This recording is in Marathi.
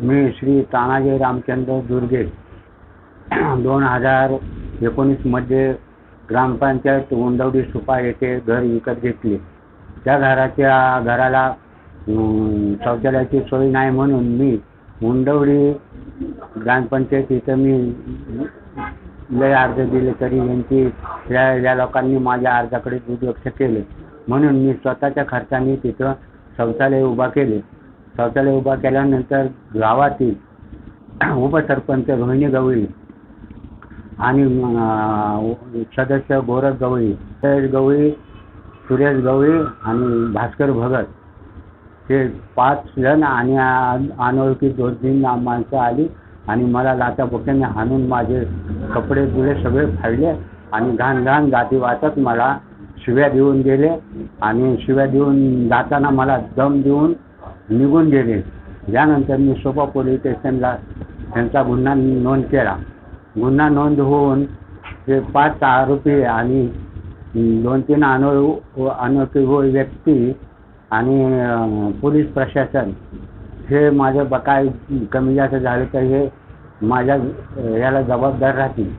मी श्री तानाजी रामचंद्र दुर्गे दोन हजार एकोणीसमध्ये ग्रामपंचायत उंदवडी सुपा येथे घर विकत घेतले. त्या घराच्या घराला शौचालयाची सोय नाही म्हणून मी उंडवडी ग्रामपंचायत इथं मी लय अर्ज दिले तरी यांची या या लोकांनी माझ्या अर्जाकडे दुर्लक्ष केले. म्हणून मी स्वतःच्या खर्चाने तिथं शौचालय उभा केले. शौचालय उभा केल्यानंतर गावातील उपसरपंच रोहिणी गवळी आणि सदस्य गोरख गवळी सुरेश गवळी सुरेश गवळी आणि भास्कर भगत हे पाच जण आणि अनोळखी दोन तीन माणसं आली आणि मला लाथाबुक्याने हाणून माझे कपडे बिळे सगळे फाडले आणि घाण घाण जाती वाचत मला शिव्या देऊन गेले आणि शिव्या देऊन जाताना मला दम देऊन निघून गेले. यानंतर मी सोपा पोलीस स्टेशनला त्यांचा गुन्हा नोंद केला. गुन्हा नोंद होऊन ते पाच आरोपी आणि दोन तीन अनोळ अनोळखी व्यक्ती आणि पोलीस प्रशासन हे माझं बकाय कमी जास्त झालं तर हे माझ्या याला जबाबदार राहतील.